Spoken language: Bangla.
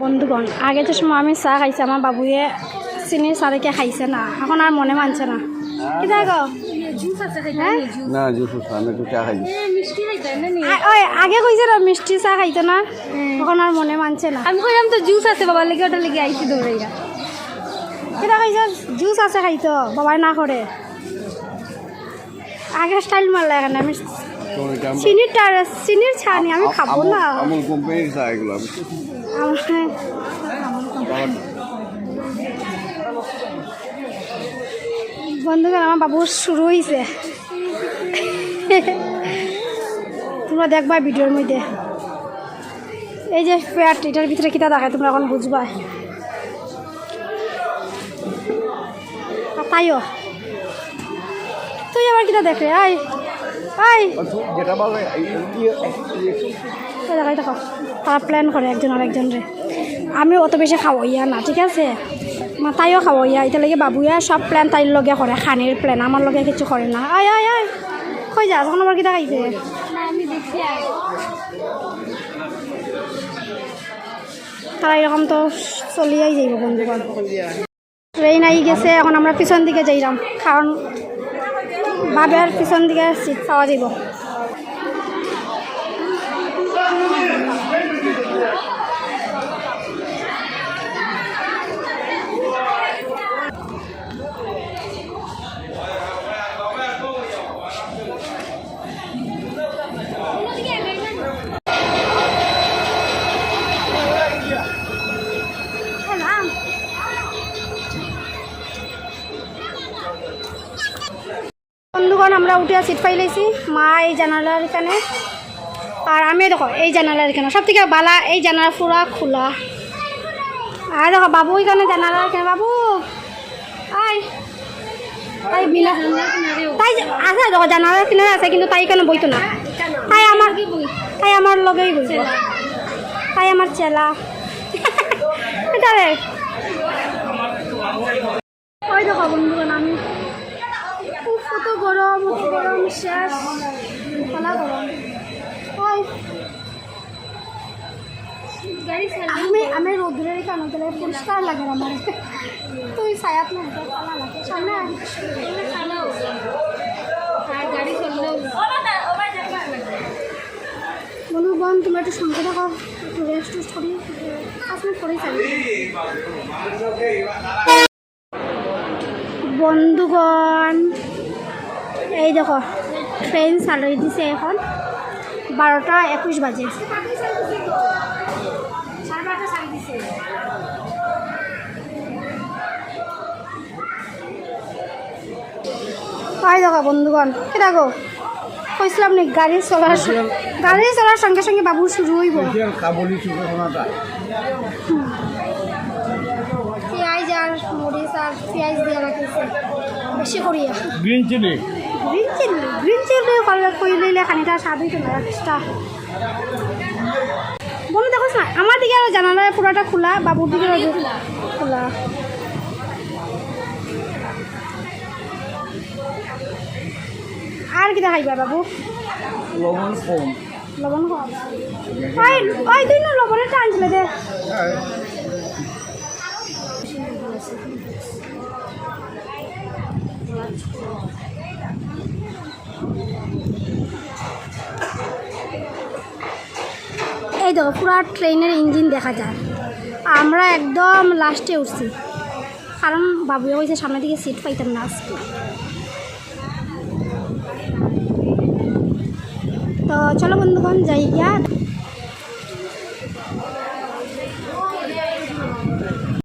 বন্ধুগণ আগে যে সময় আমি চা খাইছি আমার বাবুয়ে চিনির চারিকে খাইছে না। এখন আর মনে মানছে না। কি? দেখো? না জুস আমি একটু চা খাই ওই আগে কইছে না মিষ্টি চা খাইতো না। এখন আর মনে মানছে না। আমি কইলাম তো জুস আছে বাবার লেগে ওটা লেগে আইছি দৌড়াইয়া কিটা খাইছে জুস আছে খাইতো বাবাই না করে আগে স্টাইল মারলে এখানে আমি চিনির চিনির ছানি আমি খাব না। আমুল কোম্পানির চা এগুলো আমি আমার- বন্ধুগণ, আমার বাবু শুরু হয়েছে তোমরা দেখবা ভিডিওর মধ্যে। এই যে প্যাট এটার ভিতরে কিটা দেখায় তোমরা এখন বুঝবা তাইও। তুই আবার কিটা দেখ রে আই আই যেটা এই- এই দেখো, তারা প্ল্যান করে একজন আর একজন রে। আমি অত বেশি খাওয়াইয়া না ঠিক আছে? মা তাইও খাওয়াইয়া এটা লাগে বাবুয়া সব প্ল্যান তাইর লগে করে খানির প্ল্যান আমার লগে কিছু করে না। আয় আয় আয় কই যা তখন আমার কিটা খাইছে? আমি দেখছি তারা এরকম তো চলিয়াই যাইব বন্ধুগণ। ট্রেন আই গেছে এখন আমরা পিছন দিকে যাইলাম কারণ বাবের পিছন দিকে সিট পাওয়া যাব বন্ধুগণ, আমরা উঠে সিট পাইলেছি মা এই জানালার এখানে আর আমি দেখো, এই জানালার এখানে সব থেকে বালা, এই জানালা পুরা খোলা। আর দেখো, বাবু এখানে জানালার এখানে বাবু আয় তাই বিনা তাই আছে, দেখো জানালার কিনারে আছে, কিন্তু তাই এখানে বইতো না। তাই আমার তাই আমার লগেই বইতো তাই আমার চেলা। এটা রে ওই দেখো বন্ধুগণ আমি উফ, কত গরম কত পালা আমি আমি রোদ্রের কারণ গেলে পরিষ্কার লাগে আমার। তুই ছায়াত না। সামনে গাড়ি বন্ধুগণ তুমি একটু সঙ্গে একটু রেস্ট টেস্ট করি। পাঁচ করেই বন্ধুগণ এই দেখো। ট্রেন চালাই দিছে এখন। বারোটা একুশ বাজে। তাই দেখো বন্ধুগণ কে দেখো কইছিলাম নি গাড়ি চলার গাড়ি চলার সঙ্গে সঙ্গে বাবু শুরু হইব। পেঁয়াজ আর মরিচ আর পেঁয়াজ দিয়ে রাখিছে বেশি করিয়া। Green chilli. Green chilli green chilli করলে কইলে খানিটা স্বাদ হইতো না এক্সট্রা বন্ধু দেখোস না আমার দিকে আর জানালা পুরাটা খোলা বাবুর দিকে আর খোলা। আর কি দেখাইবা বাবু? লবণ কম লবণ কম ওই ওই তুই না লবণের টানছিলে দে। এই দেখো, পুরো ট্রেনের ইঞ্জিন দেখা যায়। আমরা একদম লাস্টে উঠছি। কারণ বাবুয়ে হয়েছে সামনের দিকে সিট পাইতাম না আজকে। তো চলো বন্ধুগণ, যাই গিয়া।